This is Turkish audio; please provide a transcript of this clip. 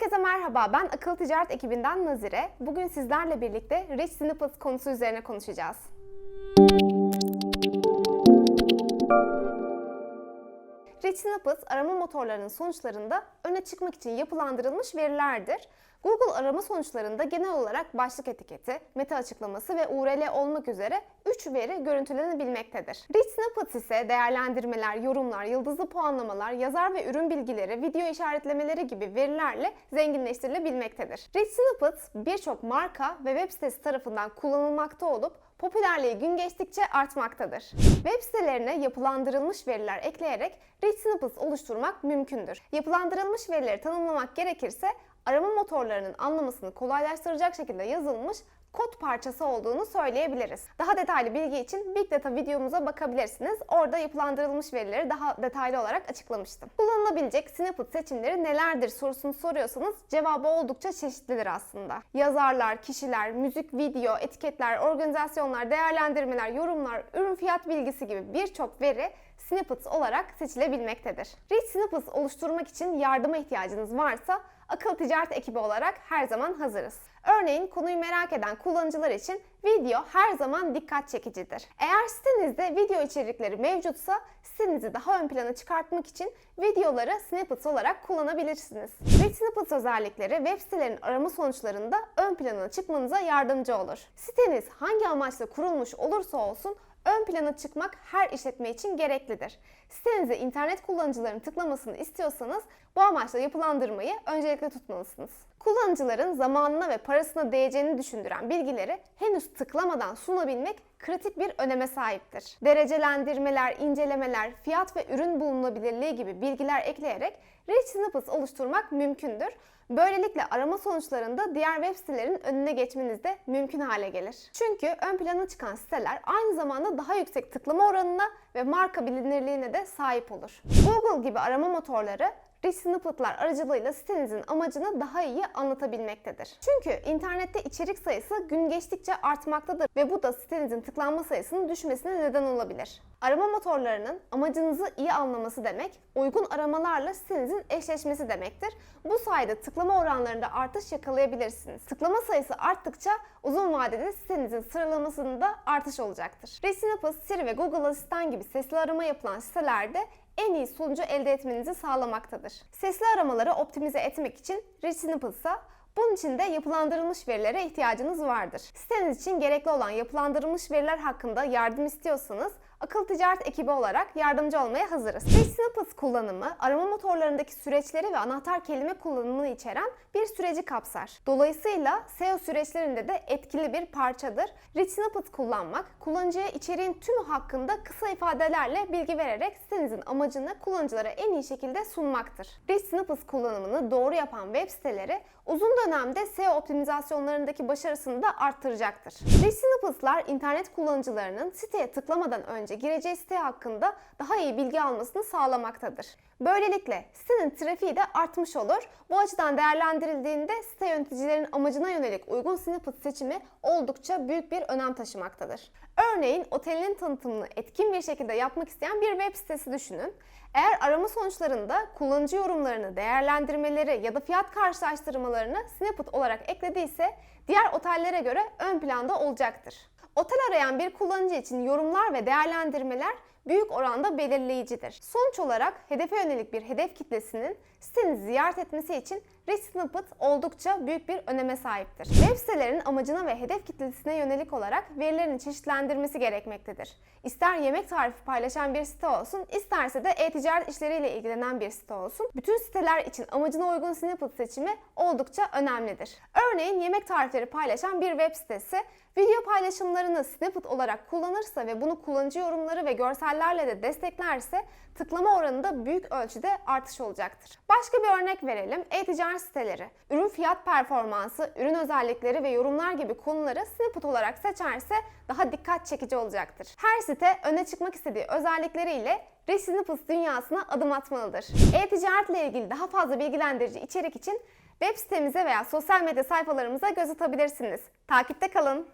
Herkese merhaba, ben Akıl Ticaret ekibinden Nazire. Bugün sizlerle birlikte Rich Snippets konusu üzerine konuşacağız. Rich Snippets arama motorlarının sonuçlarında öne çıkmak için yapılandırılmış verilerdir. Google arama sonuçlarında genel olarak başlık etiketi, meta açıklaması ve URL olmak üzere 3 veri görüntülenebilmektedir. Rich Snippets ise değerlendirmeler, yorumlar, yıldızlı puanlamalar, yazar ve ürün bilgileri, video işaretlemeleri gibi verilerle zenginleştirilebilmektedir. Rich Snippets birçok marka ve web sitesi tarafından kullanılmakta olup popülerliği gün geçtikçe artmaktadır. Web sitelerine yapılandırılmış veriler ekleyerek Rich Snippets oluşturmak mümkündür. Yapılandırılmış verileri tanımlamak gerekirse arama motorlarının anlamasını kolaylaştıracak şekilde yazılmış kod parçası olduğunu söyleyebiliriz. Daha detaylı bilgi için Big Data videomuza bakabilirsiniz. Orada yapılandırılmış verileri daha detaylı olarak açıklamıştım. Kullanılabilecek snippet seçimleri nelerdir sorusunu soruyorsanız cevabı oldukça çeşitlidir aslında. Yazarlar, kişiler, müzik, video, etiketler, organizasyonlar, değerlendirmeler, yorumlar, ürün fiyat bilgisi gibi birçok veri snippets olarak seçilebilmektedir. Rich snippets oluşturmak için yardıma ihtiyacınız varsa akıl ticaret ekibi olarak her zaman hazırız. Örneğin konuyu merak eden kullanıcılar için video her zaman dikkat çekicidir. Eğer sitenizde video içerikleri mevcutsa sitenizi daha ön plana çıkartmak için videoları snippets olarak kullanabilirsiniz. Rich snippets özellikleri web sitelerin arama sonuçlarında ön plana çıkmanıza yardımcı olur. Siteniz hangi amaçla kurulmuş olursa olsun ön plana çıkmak her işletme için gereklidir. Sitenize internet kullanıcılarının tıklamasını istiyorsanız bu amaçla yapılandırmayı öncelikle tutmalısınız. Kullanıcıların zamanına ve parasına değeceğini düşündüren bilgileri henüz tıklamadan sunabilmek kritik bir öneme sahiptir. Derecelendirmeler, incelemeler, fiyat ve ürün bulunabilirliği gibi bilgiler ekleyerek Rich Snippets oluşturmak mümkündür. Böylelikle arama sonuçlarında diğer web sitelerin önüne geçmeniz de mümkün hale gelir. Çünkü ön plana çıkan siteler aynı zamanda daha yüksek tıklama oranına ve marka bilinirliğine de sahip olur. Google gibi arama motorları Rich Snippet'lar aracılığıyla sitenizin amacını daha iyi anlatabilmektedir. Çünkü internette içerik sayısı gün geçtikçe artmaktadır ve bu da sitenizin tıklanma sayısının düşmesine neden olabilir. Arama motorlarının amacınızı iyi anlaması demek, uygun aramalarla sitenizin eşleşmesi demektir. Bu sayede tıklama oranlarında artış yakalayabilirsiniz. Tıklama sayısı arttıkça uzun vadede sitenizin sıralamasında artış olacaktır. Resinippus, Siri ve Google Asistan gibi sesli arama yapılan sitelerde en iyi sonucu elde etmenizi sağlamaktadır. Sesli aramaları optimize etmek için Resinippus'a bunun için de yapılandırılmış verilere ihtiyacınız vardır. Siteniz için gerekli olan yapılandırılmış veriler hakkında yardım istiyorsanız akıl ticaret ekibi olarak yardımcı olmaya hazırız. Page Snippets kullanımı arama motorlarındaki süreçleri ve anahtar kelime kullanımını içeren bir süreci kapsar. Dolayısıyla SEO süreçlerinde de etkili bir parçadır. Rich Snippets kullanmak, kullanıcıya içeriğin tümü hakkında kısa ifadelerle bilgi vererek sitenizin amacını kullanıcılara en iyi şekilde sunmaktır. Rich Snippets kullanımını doğru yapan web siteleri uzun dönemde SEO optimizasyonlarındaki başarısını da arttıracaktır. Rich Snippets'lar internet kullanıcılarının siteye tıklamadan önce gireceği site hakkında daha iyi bilgi almasını sağlamaktadır. Böylelikle sitenin trafiği de artmış olur. Bu açıdan değerlendirildiğinde site yöneticilerin amacına yönelik uygun snippet seçimi oldukça büyük bir önem taşımaktadır. Örneğin otelinin tanıtımını etkin bir şekilde yapmak isteyen bir web sitesi düşünün. Eğer arama sonuçlarında kullanıcı yorumlarını, değerlendirmeleri ya da fiyat karşılaştırmalarını snippet olarak eklediyse diğer otellere göre ön planda olacaktır. Otel arayan bir kullanıcı için yorumlar ve değerlendirmeler büyük oranda belirleyicidir. Sonuç olarak hedefe yönelik bir hedef kitlesinin sitenizi ziyaret etmesi için Rich Snippet oldukça büyük bir öneme sahiptir. Web sitelerin amacına ve hedef kitlesine yönelik olarak verilerini çeşitlendirmesi gerekmektedir. İster yemek tarifi paylaşan bir site olsun, isterse de e-ticaret işleriyle ilgilenen bir site olsun. Bütün siteler için amacına uygun snippet seçimi oldukça önemlidir. Örneğin yemek tarifleri paylaşan bir web sitesi video paylaşımlarını snippet olarak kullanırsa ve bunu kullanıcı yorumları ve görsellerle de desteklerse tıklama oranında büyük ölçüde artış olacaktır. Başka bir örnek verelim. E-ticaret siteleri. Ürün fiyat performansı, ürün özellikleri ve yorumlar gibi konuları snippet olarak seçerse daha dikkat çekici olacaktır. Her site öne çıkmak istediği özellikleriyle Rich Snippets dünyasına adım atmalıdır. E-ticaretle ilgili daha fazla bilgilendirici içerik için web sitemize veya sosyal medya sayfalarımıza göz atabilirsiniz. Takipte kalın.